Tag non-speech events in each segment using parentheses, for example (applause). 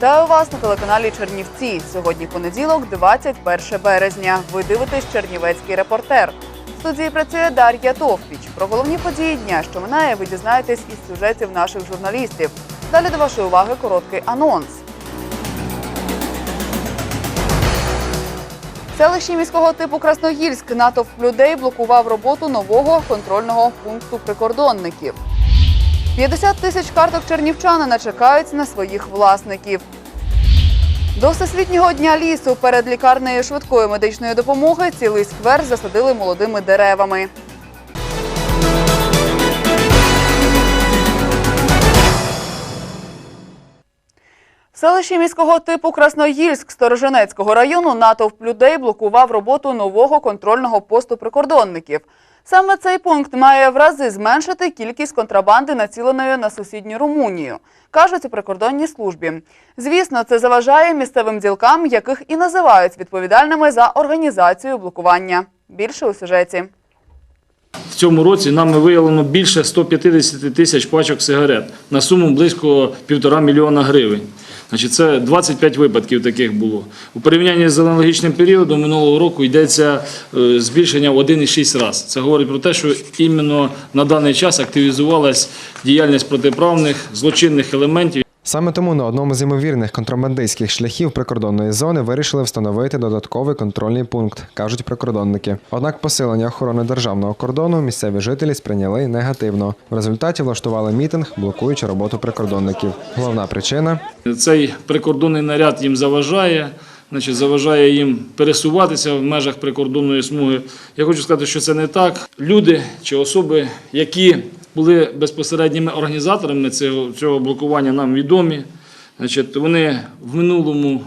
Вітаю вас на телеканалі Чернівці. Сьогодні понеділок, 21 березня. Ви дивитесь Чернівецький репортер. В студії працює Дар'я Товпіч. Про головні події дня, що минає, ви дізнаєтесь із сюжетів наших журналістів. Далі до вашої уваги короткий анонс. Селищі міського типу Красногірськ натовп людей блокував роботу нового контрольного пункту прикордонників. 50 тисяч карток чернівчанина чекають на своїх власників. До Всесвітнього дня лісу перед лікарнею швидкої медичної допомоги цілий сквер засадили молодими деревами. В селищі міського типу Красноїльськ Сторожинецького району натовп людей блокував роботу нового контрольного посту прикордонників. Саме цей пункт має в рази зменшити кількість контрабанди, націленої на сусідню Румунію, кажуть у прикордонній службі. Звісно, це заважає місцевим ділкам, яких і називають відповідальними за організацію блокування. Більше у сюжеті. В цьому році нами виявлено більше 150 тисяч пачок сигарет на суму близько півтора мільйона гривень. Значить, це 25 випадків таких було. У порівнянні з аналогічним періодом минулого року йдеться е, збільшення в 1,6 раз. Це говорить про те, що іменно на даний час активізувалась діяльність протиправних злочинних елементів. Саме тому на одному з ймовірних контрабандистських шляхів прикордонної зони вирішили встановити додатковий контрольний пункт, кажуть прикордонники. Однак посилення охорони державного кордону місцеві жителі сприйняли негативно. В результаті влаштували мітинг, блокуючи роботу прикордонників. Головна причина Цей прикордонний наряд їм заважає, значить, заважає їм пересуватися в межах прикордонної смуги. Я хочу сказати, що це не так. Люди чи особи, які були безпосередніми організаторами цього, цього блокування, нам відомі. Значить, вони в минулому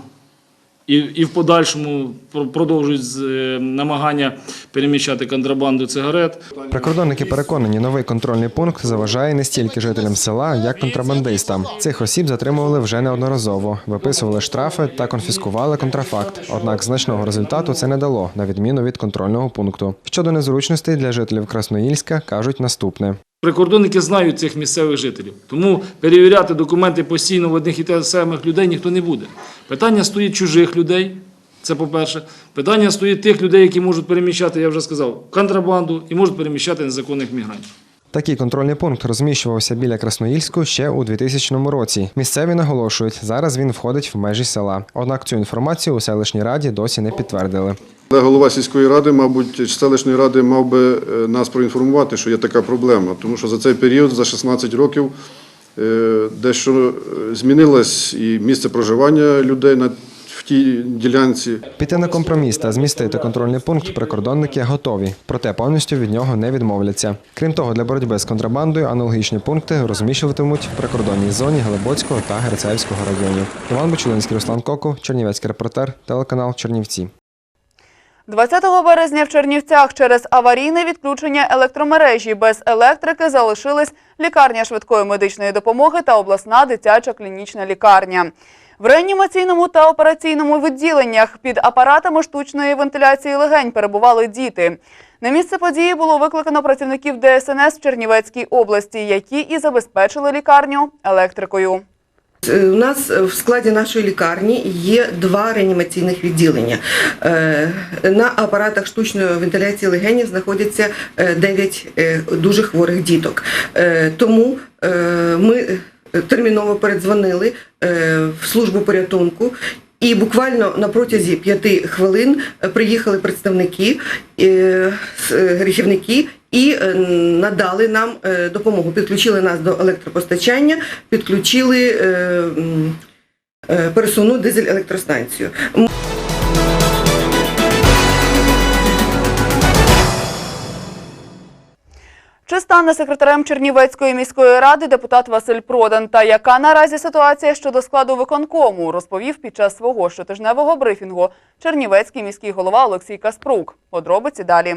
і, і в подальшому продовжують е, намагання переміщати контрабанду цигарет. прикордонники переконані, новий контрольний пункт заважає не стільки жителям села, як контрабандистам. Цих осіб затримували вже неодноразово, виписували штрафи та конфіскували контрафакт. Однак значного результату це не дало, на відміну від контрольного пункту. Щодо незручностей для жителів Красноїльська кажуть наступне. Прикордонники знають цих місцевих жителів, тому перевіряти документи постійно в одних і тих самих людей ніхто не буде. Питання стоїть чужих людей. Це по-перше. Питання стоїть тих людей, які можуть переміщати, я вже сказав, контрабанду і можуть переміщати незаконних мігрантів. Такий контрольний пункт розміщувався біля Красноїльську ще у 2000 році. Місцеві наголошують, зараз він входить в межі села. Однак цю інформацію у селищній раді досі не підтвердили. Голова сільської ради, мабуть, селищної ради мав би е, нас проінформувати, що є така проблема, тому що за цей період, за 16 років, е, дещо е, змінилось і місце проживання людей на в тій ділянці. Піти на компроміс та змістити контрольний пункт прикордонники готові, проте повністю від нього не відмовляться. Крім того, для боротьби з контрабандою аналогічні пункти розміщуватимуть в прикордонній зоні Глибоцького та Герцаївського районів. Іван Бочулинський, Руслан Коков, Чернівецький репортер, телеканал Чернівці. 20 березня в Чернівцях через аварійне відключення електромережі без електрики залишились лікарня швидкої медичної допомоги та обласна дитяча клінічна лікарня. В реанімаційному та операційному відділеннях під апаратами штучної вентиляції легень перебували діти. На місце події було викликано працівників ДСНС в Чернівецькій області, які і забезпечили лікарню електрикою. Е, У нас в складі нашої лікарні є два реанімаційних відділення. Е, На апаратах штучної вентиляції легенів знаходяться 9 дуже хворих діток. Е, Тому е, ми терміново передзвонили е, в службу порятунку. І буквально на протязі п'яти хвилин е, приїхали представники, е, е, рятівники і е, надали нам е, допомогу. Підключили нас до електропостачання, підключили е, пересувну дизель-електростанцію. Чи стане секретарем Чернівецької міської ради депутат Василь Продан? Та яка наразі ситуація щодо складу виконкому, розповів під час свого щотижневого брифінгу Чернівецький міський голова Олексій Каспрук. Подробиці далі.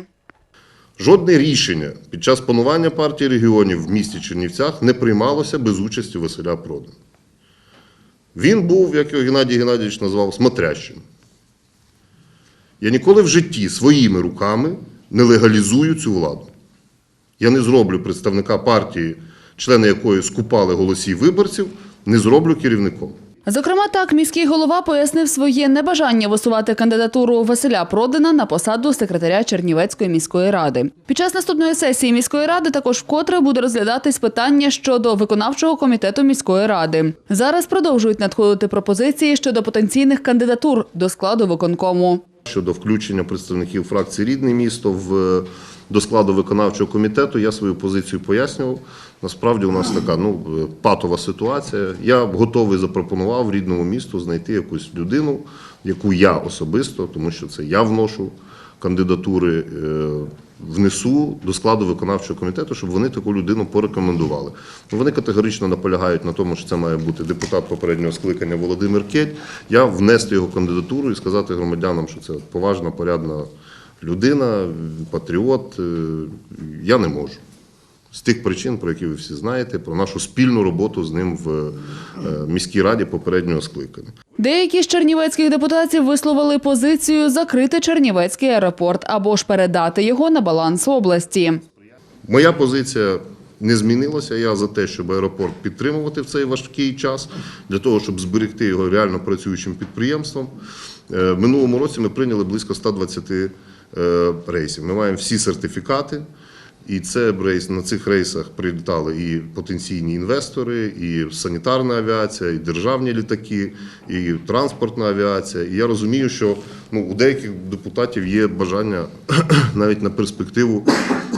Жодне рішення під час панування партії регіонів в місті Чернівцях не приймалося без участі Василя Продана. Він був, як його Геннадій Геннадійович назвав, смотрящим. Я ніколи в житті своїми руками не легалізую цю владу. Я не зроблю представника партії, члени якої скупали голосів виборців, не зроблю керівником. Зокрема, так міський голова пояснив своє небажання висувати кандидатуру Василя Продина на посаду секретаря Чернівецької міської ради. Під час наступної сесії міської ради також вкотре буде розглядатись питання щодо виконавчого комітету міської ради. Зараз продовжують надходити пропозиції щодо потенційних кандидатур до складу виконкому. Щодо включення представників фракції Рідне місто в, до складу виконавчого комітету, я свою позицію пояснював. Насправді у нас така ну, патова ситуація. Я готовий запропонував рідному місту знайти якусь людину, яку я особисто, тому що це я вношу кандидатури, е, внесу до складу виконавчого комітету, щоб вони таку людину порекомендували. Ну, Вони категорично наполягають на тому, що це має бути депутат попереднього скликання Володимир Кеть. Я внести його кандидатуру і сказати громадянам, що це поважна, порядна людина, патріот. Е, Я не можу. З тих причин, про які ви всі знаєте, про нашу спільну роботу з ним в е, міській раді попереднього скликання. Деякі з чернівецьких депутатів висловили позицію закрити Чернівецький аеропорт або ж передати його на баланс області. Моя позиція не змінилася. Я за те, щоб аеропорт підтримувати в цей важкий час, для того, щоб зберегти його реально працюючим підприємством. Е, минулому році ми прийняли близько 120 е, рейсів. Ми маємо всі сертифікати. І це рейс на цих рейсах прилітали і потенційні інвестори, і санітарна авіація, і державні літаки, і транспортна авіація. І я розумію, що ну, у деяких депутатів є бажання (clears throat) навіть на перспективу,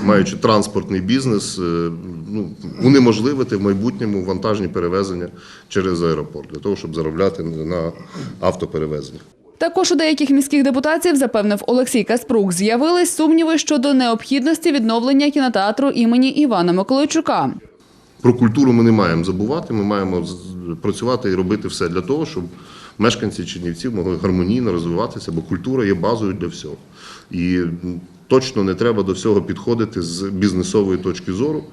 маючи транспортний бізнес, е, ну, унеможливити в майбутньому вантажні перевезення через аеропорт для того, щоб заробляти на автоперевезеннях. Також у деяких міських депутатів, запевнив Олексій Каспрук, з'явились сумніви щодо необхідності відновлення кінотеатру імені Івана Миколайчука. Про культуру ми не маємо забувати. Ми маємо працювати і робити все для того, щоб мешканці Чернівців могли гармонійно розвиватися, бо культура є базою для всього. І точно не треба до всього підходити з бізнесової точки зору.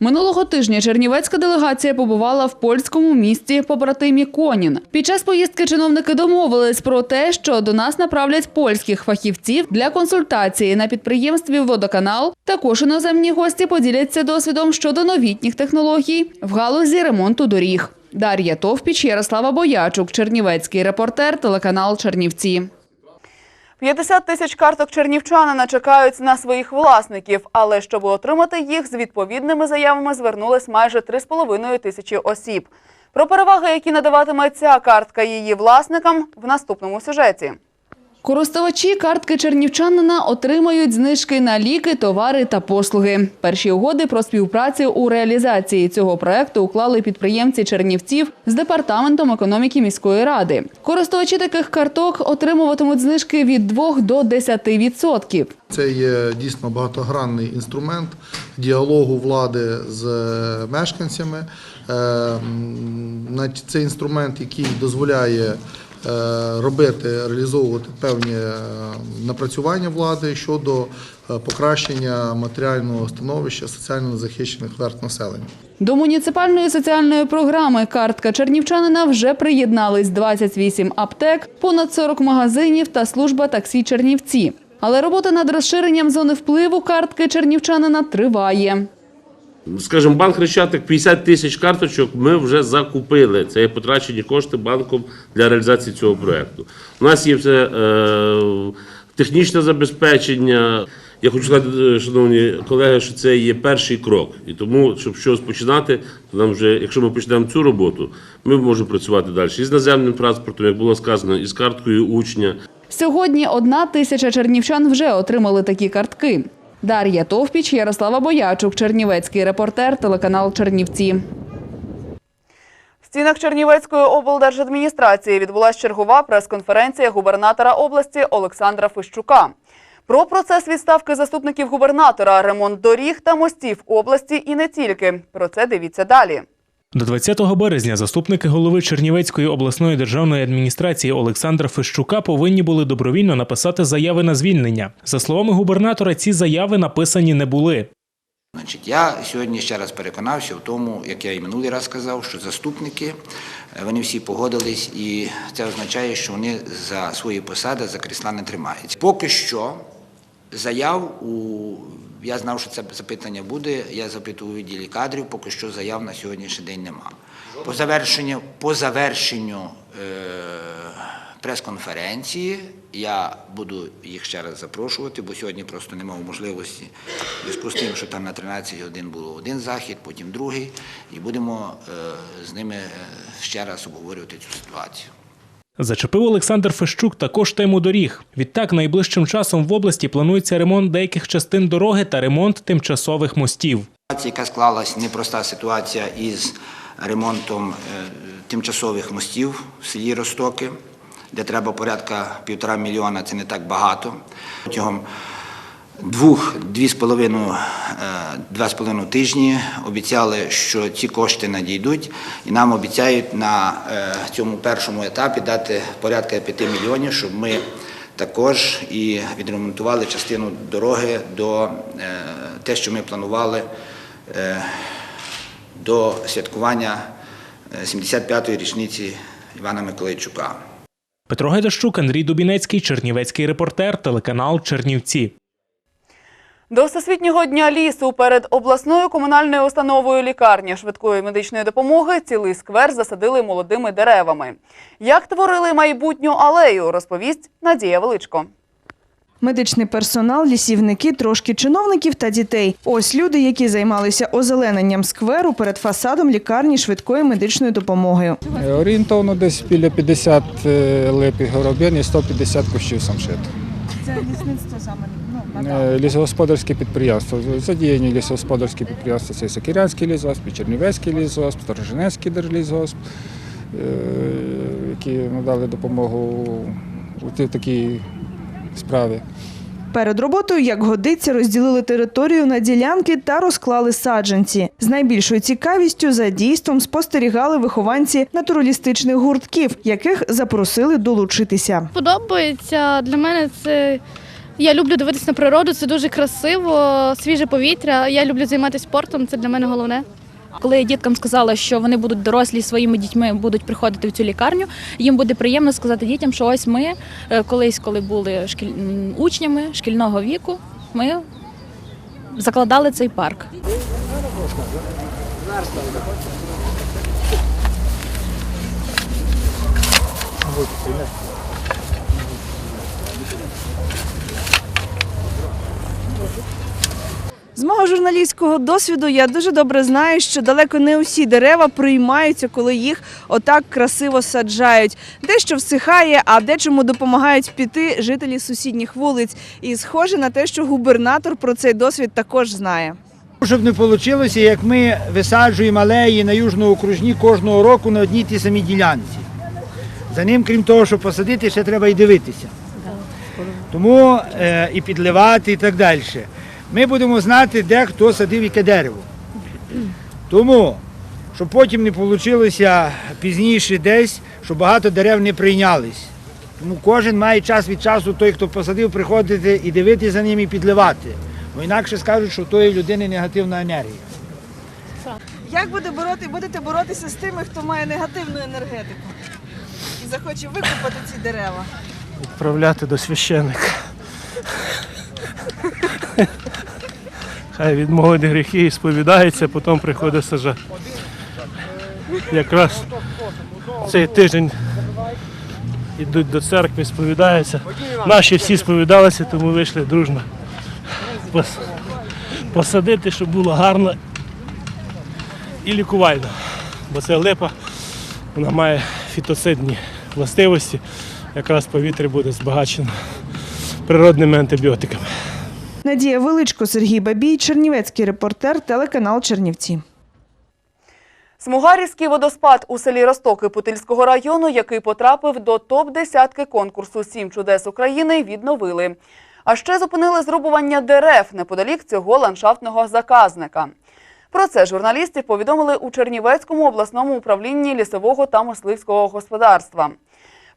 Минулого тижня чернівецька делегація побувала в польському місті побратимі Конін. Під час поїздки чиновники домовились про те, що до нас направлять польських фахівців для консультації на підприємстві Водоканал. Також іноземні гості поділяться досвідом щодо новітніх технологій в галузі ремонту доріг. Дар'я Товпіч, Ярослава Боячук, Чернівецький репортер, телеканал Чернівці. 50 тисяч карток чернівчанина чекають на своїх власників, але щоб отримати їх з відповідними заявами звернулись майже 3,5 тисячі осіб. Про переваги, які надаватиме ця картка її власникам, в наступному сюжеті. Користувачі картки чернівчанина отримають знижки на ліки, товари та послуги. Перші угоди про співпрацю у реалізації цього проекту уклали підприємці Чернівців з департаментом економіки міської ради. Користувачі таких карток отримуватимуть знижки від 2 до 10%. Це є дійсно багатогранний інструмент діалогу влади з мешканцями. Е, Це інструмент, який дозволяє робити, реалізовувати певні е, напрацювання влади щодо е, покращення матеріального становища соціально незахищених верт населення. До муніципальної соціальної програми «Картка чернівчанина» вже приєднались 28 аптек, понад 40 магазинів та служба таксі Чернівці. Але робота над розширенням зони впливу картки чернівчанина триває. Скажімо, банк Хрещатик 50 тисяч карточок ми вже закупили. Це є потрачені кошти банком для реалізації цього проєкту. У нас є все е, технічне забезпечення. Я хочу сказати, е, шановні колеги, що це є перший крок. І тому, щоб щось починати, то нам вже, якщо ми почнемо цю роботу, ми можемо працювати далі і з наземним транспортом, як було сказано, і з карткою учня. Сьогодні одна тисяча чернівчан вже отримали такі картки. Дар'я Товпіч, Ярослава Боячук, Чернівецький репортер, телеканал Чернівці. В стінах Чернівецької облдержадміністрації відбулася чергова прес-конференція губернатора області Олександра Фищука. Про процес відставки заступників губернатора, ремонт доріг та мостів області і не тільки. Про це дивіться далі. До 20 березня заступники голови Чернівецької обласної державної адміністрації Олександра Фещука повинні були добровільно написати заяви на звільнення. За словами губернатора, ці заяви написані не були. Значить, я сьогодні ще раз переконався в тому, як я і минулий раз сказав, що заступники е, вони всі погодились, і це означає, що вони за свої посади за крісла не тримаються. Поки що заяв у я знав, що це запитання буде. Я запитував у відділі кадрів. Поки що заяв на сьогоднішній день нема. По завершенню, по завершенню е, прес-конференції я буду їх ще раз запрошувати, бо сьогодні просто не мав можливості зв'язку з тим, що там на 13 годин було один захід, потім другий, і будемо е, з ними е, ще раз обговорювати цю ситуацію. Зачепив Олександр Фещук також тему доріг. Відтак, найближчим часом в області планується ремонт деяких частин дороги та ремонт тимчасових мостів. Яка склалась непроста ситуація із ремонтом е, тимчасових мостів в селі Ростоки, де треба порядка півтора мільйона, це не так багато. Протягом двох, дві з половиною, е, два з половиною тижні обіцяли, що ці кошти надійдуть, і нам обіцяють на е, цьому першому етапі дати порядка 5 мільйонів, щоб ми також і відремонтували частину дороги до е, те, що ми планували до святкування е, 75-ї річниці Івана Миколайчука. Петро Гайдащук, Андрій Дубінецький, Чернівецький репортер, телеканал Чернівці. До Всесвітнього дня лісу перед обласною комунальною установою лікарня швидкої медичної допомоги цілий сквер засадили молодими деревами. Як творили майбутню алею, розповість Надія Величко. Медичний персонал, лісівники, трошки чиновників та дітей. Ось люди, які займалися озелененням скверу перед фасадом лікарні швидкої медичної допомоги. Орієнтовно десь біля 50 липів горобин і 150 кущів самшиту. Це лісництво саме Е, Лісогосподарське підприємство. Задіяні лісогосподарські підприємства це Сокирянський лісгосп, Чернівецький лісгосп, Сторожинецький держлісгосп, е, які надали допомогу у такій справі. Перед роботою, як годиться, розділили територію на ділянки та розклали саджанці. З найбільшою цікавістю за дійством спостерігали вихованці натуралістичних гуртків, яких запросили долучитися. Подобається для мене це. Я люблю дивитися на природу, це дуже красиво, свіже повітря. Я люблю займатися спортом, це для мене головне. Коли я діткам сказала, що вони будуть дорослі своїми дітьми будуть приходити в цю лікарню, їм буде приємно сказати дітям, що ось ми е, колись, коли були шкіль... учнями шкільного віку, ми закладали цей парк. З мого журналістського досвіду я дуже добре знаю, що далеко не усі дерева приймаються, коли їх отак красиво саджають. Дещо всихає, а дечому допомагають піти жителі сусідніх вулиць. І схоже на те, що губернатор про цей досвід також знає. Щоб не вийшло, як ми висаджуємо алеї на Южному окружні кожного року на одній тій самій ділянці. За ним, крім того, щоб посадити, ще треба і дивитися. Тому е, і підливати, і так далі. Ми будемо знати, де хто садив яке дерево. Тому, щоб потім не вийшло пізніше десь, що багато дерев не прийнялись. Тому кожен має час від часу, той, хто посадив, приходити і дивитися за ним і підливати. Бо інакше скажуть, що в тої людини негативна енергія. Як буде бороти, будете боротися з тими, хто має негативну енергетику і захоче викопати ці дерева? Відправляти до священника. Хай відмовить гріхи і сповідається, потім приходить сажати. Якраз цей тиждень йдуть до церкви, сповідаються. Наші всі сповідалися, тому вийшли дружно посадити, щоб було гарно і лікувально. Бо це липа, вона має фітоцидні властивості, якраз повітря буде збагачено природними антибіотиками. Надія Величко, Сергій Бабій, Чернівецький репортер, телеканал Чернівці. Смугарівський водоспад у селі Ростоки Путильського району, який потрапив до топ-десятки конкурсу «Сім чудес України», відновили. А ще зупинили зрубування дерев неподалік цього ландшафтного заказника. Про це журналістів повідомили у Чернівецькому обласному управлінні лісового та мисливського господарства.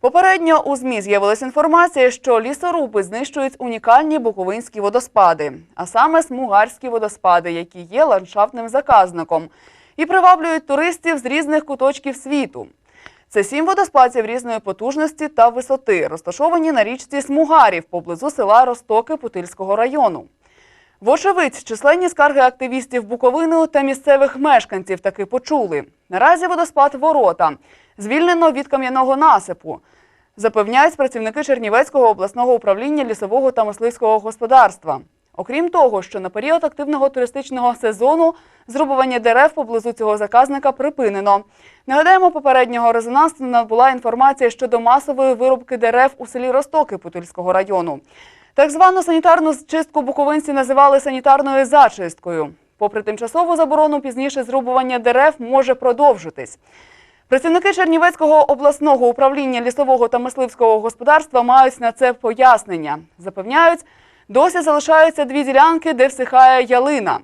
Попередньо у ЗМІ з'явилася інформація, що лісоруби знищують унікальні буковинські водоспади, а саме смугарські водоспади, які є ландшафтним заказником, і приваблюють туристів з різних куточків світу. Це сім водоспадів різної потужності та висоти, розташовані на річці Смугарів поблизу села Ростоки Путильського району. Вочевидь, численні скарги активістів Буковини та місцевих мешканців таки почули. Наразі водоспад Ворота звільнено від кам'яного насипу. Запевняють працівники Чернівецького обласного управління лісового та мисливського господарства. Окрім того, що на період активного туристичного сезону зрубування дерев поблизу цього заказника припинено. Нагадаємо, попереднього резонансу набула інформація щодо масової вирубки дерев у селі Ростоки Путильського району. Так звану санітарну чистку буковинці називали санітарною зачисткою. Попри тимчасову заборону, пізніше зрубування дерев може продовжитись. Працівники Чернівецького обласного управління лісового та мисливського господарства мають на це пояснення. Запевняють, досі залишаються дві ділянки, де всихає ялина.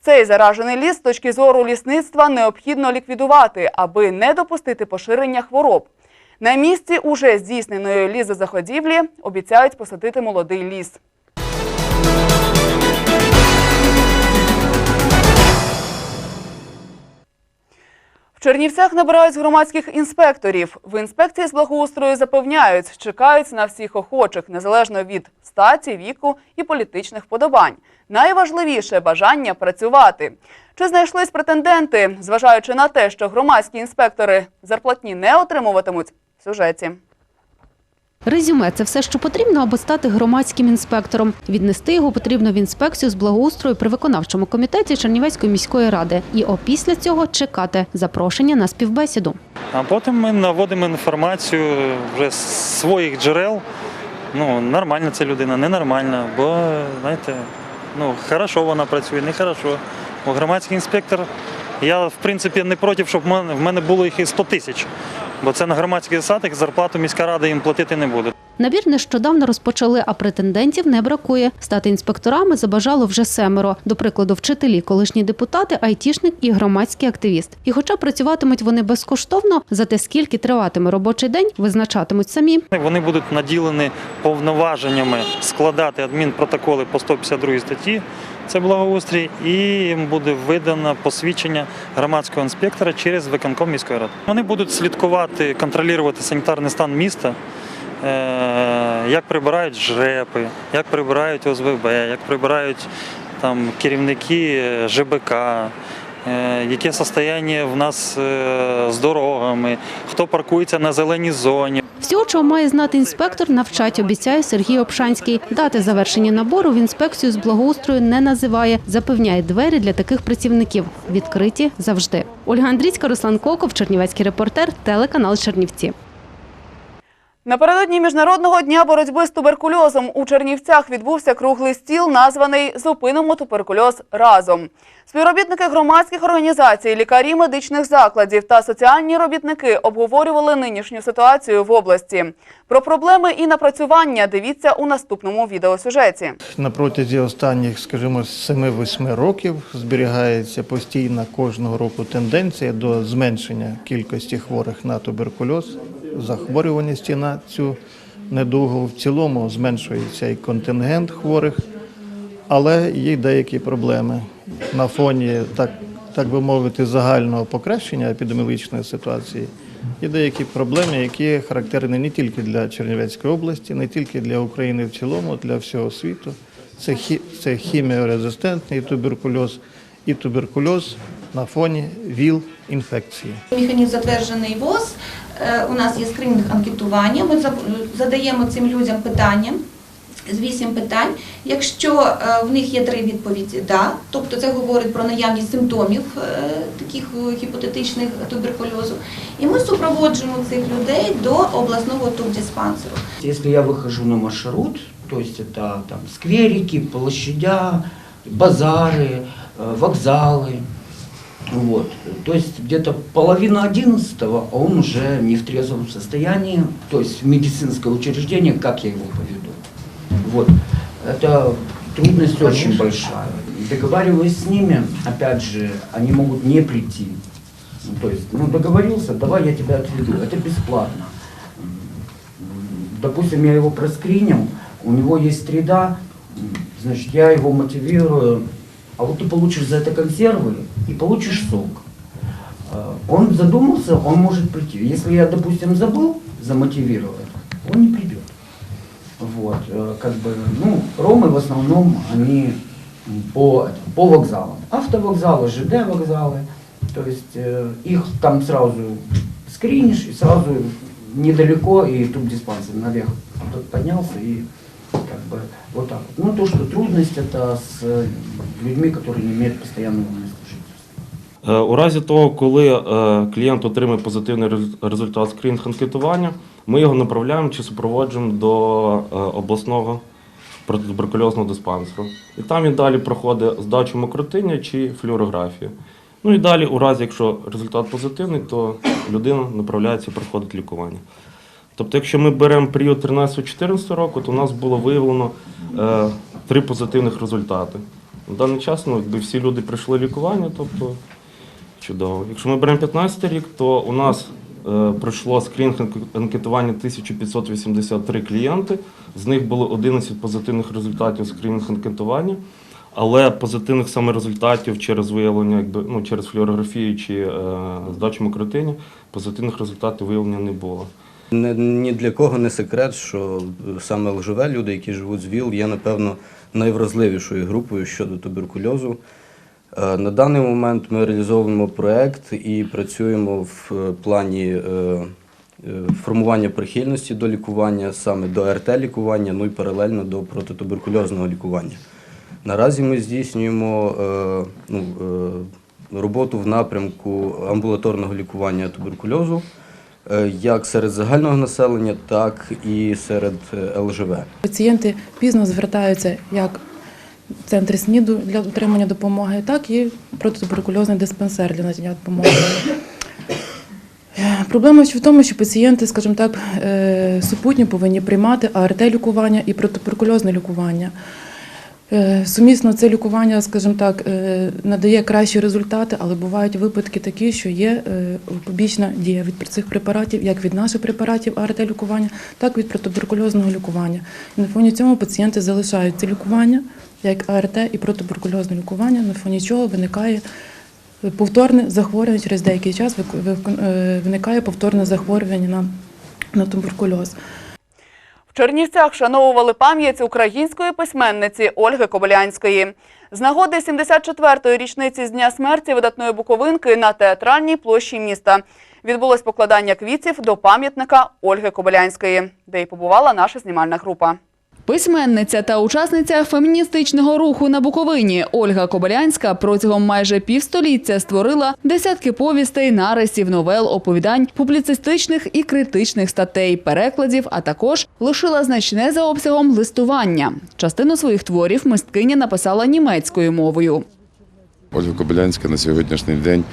Цей заражений ліс з точки зору лісництва необхідно ліквідувати, аби не допустити поширення хвороб. На місці уже здійсненої лізозаходівлі обіцяють посадити молодий ліс. В Чернівцях набирають громадських інспекторів. В інспекції з благоустрою запевняють, чекають на всіх охочих, незалежно від статі, віку і політичних подобань. Найважливіше бажання працювати. Чи знайшлись претенденти, зважаючи на те, що громадські інспектори зарплатні не отримуватимуть? В сюжеті. Резюме це все, що потрібно, аби стати громадським інспектором. Віднести його потрібно в інспекцію з благоустрою при виконавчому комітеті Чернівецької міської ради. І опісля цього чекати запрошення на співбесіду. А потім ми наводимо інформацію вже з своїх джерел. Ну, нормальна ця людина, ненормальна, бо знаєте, ну, хорошо вона працює, не хорошо. Бо громадський інспектор, я в принципі не проти, щоб в мене- було їх і 100 тисяч. Бо це на громадських засадах зарплату міська рада їм платити не буде. Набір нещодавно розпочали, а претендентів не бракує. Стати інспекторами забажало вже семеро. До прикладу, вчителі, колишні депутати, айтішник і громадський активіст. І хоча працюватимуть вони безкоштовно, зате скільки триватиме робочий день, визначатимуть самі. Вони будуть наділені повноваженнями складати адмінпротоколи по 152 статті. Це благоустрій, і їм буде видано посвідчення громадського інспектора через виконком міської ради. Вони будуть слідкувати, контролювати санітарний стан міста, е, як прибирають жрепи, як прибирають ОСВБ, як прибирають там керівники е, ЖБК. е, Яке состояння в нас з дорогами, хто паркується на зеленій зоні. Всього, чого має знати інспектор, навчать, обіцяє Сергій Обшанський. Дати завершення набору в інспекцію з благоустрою не називає. Запевняє, двері для таких працівників відкриті завжди. Ольга Андрійська, Руслан Коков, Чернівецький репортер, телеканал Чернівці. Напередодні міжнародного дня боротьби з туберкульозом у Чернівцях відбувся круглий стіл, названий Зупинимо туберкульоз разом. Співробітники громадських організацій, лікарі медичних закладів та соціальні робітники обговорювали нинішню ситуацію в області. Про проблеми і напрацювання дивіться у наступному відеосюжеті. На протязі останніх, скажімо, 7-8 років зберігається постійна кожного року тенденція до зменшення кількості хворих на туберкульоз, захворюваності на цю недугу. В цілому зменшується і контингент хворих, але є деякі проблеми. На фоні, так, так би мовити, загального покращення епідеміологічної ситуації. Є деякі проблеми, які характерні не тільки для Чернівецької області, не тільки для України в цілому, для всього світу. Це, хі, це хіміорезистентний туберкульоз і туберкульоз на фоні ВІЛ-інфекції. Механізм затверджений ВОЗ. Е, У нас є скринінг анкетування. Ми за- задаємо цим людям питання. З вісім питань. Якщо е, в них є три відповіді да, тобто це говорить про наявність симптомів е, таких е, гіпотетичних туберкульозу. І ми супроводжуємо цих людей до обласного тубдиспансеру. Если я выхожу на маршрут, то есть это там скверики, площадя, базары, э, вокзалы, Вот, то есть где-то половина одиннадцатого, а он уже не в трезвом состоянии, то есть в медицинское учреждение, как я его поведу. Вот. это трудность очень большая. Договариваясь с ними, опять же, они могут не прийти. Ну, то есть, ну, договорился, давай я тебя отведу, это бесплатно. Допустим, я его проскринил, у него есть среда, значит, я его мотивирую, а вот ты получишь за это консервы и получишь сок. Э, Он задумался, он может прийти. Если я, допустим, забыл замотивировать, он не придет. Вот, э, как бы, ну, ромы в основном, они по, по вокзалам. Автовокзалы, ЖД вокзалы, то есть э, их там сразу скринишь и сразу недалеко и тут диспансер наверх поднялся и как бы вот так вот. Ну, то, что трудность это с э, людьми, которые не имеют постоянного места жительства. Е, У разі того, коли е, клієнт отримує позитивний рез- результат скринінг-анкетування, ми його направляємо чи супроводжуємо до е, обласного протитуберкульозного диспансеру. І там він далі проходить здачу мокротиння чи флюорографію. Ну і далі, у разі, якщо результат позитивний, то людина направляється і проходить лікування. Тобто, якщо ми беремо період 13-14 року, то у нас було виявлено е, три позитивних результати. На даний час ну, якби всі люди пройшли лікування, тобто чудово. Якщо ми беремо 15 рік, то у нас е, пройшло скринінг анкетування 1583 клієнти. З них було 11 позитивних результатів скринінг анкетування. Але позитивних саме результатів через виявлення, якби ну через флюорографію чи е, здачу мокротині, позитивних результатів виявлення не було. Не, ні для кого не секрет, що саме ЛЖВ, люди, які живуть з ВІЛ, є, напевно, найвразливішою групою щодо туберкульозу. Е, На даний момент ми реалізовуємо проект і працюємо в е, плані е, е, формування прихильності до лікування, саме до РТ-лікування, ну і паралельно до протитуберкульозного лікування. Наразі ми здійснюємо е, ну, е, роботу в напрямку амбулаторного лікування туберкульозу е, як серед загального населення, так і серед е, ЛЖВ. Пацієнти пізно звертаються як в центри СНІДу для отримання допомоги, так і протитуберкульозний диспансер для надання допомоги. Е, Проблема ще в тому, що пацієнти, скажімо так, е, супутньо повинні приймати АРТ-лікування і протитуберкульозне лікування. Е, Сумісно це лікування, скажімо так, е, надає кращі результати, але бувають випадки такі, що є е, побічна дія від цих препаратів, як від наших препаратів АРТ-лікування, так і від протитуберкульозного лікування. І на фоні цього пацієнти залишають це лікування, як АРТ і протитуберкульозне лікування, на фоні чого виникає повторне захворювання через деякий час виникає повторне захворювання на, на туберкульоз. Чернівцях вшановували пам'ять української письменниці Ольги Кобилянської. З нагоди 74-ї річниці з дня смерті видатної буковинки на театральній площі міста відбулось покладання квітів до пам'ятника Ольги Кобилянської, де й побувала наша знімальна група. Письменниця та учасниця феміністичного руху на Буковині Ольга Кобилянська протягом майже півстоліття створила десятки повістей, нарисів, новел, оповідань, публіцистичних і критичних статей, перекладів, а також лишила значне за обсягом листування. Частину своїх творів мисткиня написала німецькою мовою. Ольга Кобилянська на сьогоднішній день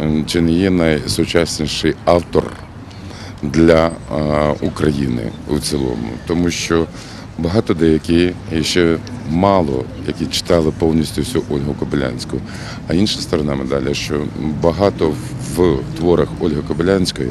ем, чи не є найсучасніший автор для е, України у цілому, тому що багато деякі і ще мало, які читали повністю всю Ольгу Кобилянську. А інша сторона медалі, що багато в творах Ольги Кобилянської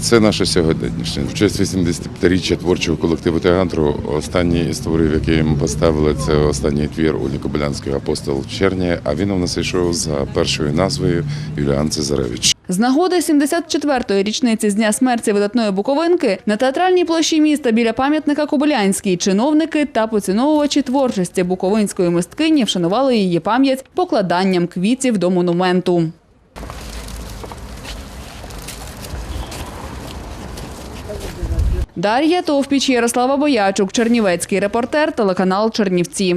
це наше сьогоднішнє. В честь 85-річчя творчого колективу театру останній із творів, який ми поставили, це останній твір Ольги Кобилянської апостол Черні. А він у нас йшов за першою назвою Юліан Цезаревич. З нагоди 74-ї річниці з дня смерті видатної буковинки на театральній площі міста біля пам'ятника Кобилянській чиновники та поціновувачі творчості буковинської мисткині вшанували її пам'ять покладанням квітів до монументу. Дар'я Товпіч, Ярослава Боячук, Чернівецький репортер, телеканал Чернівці.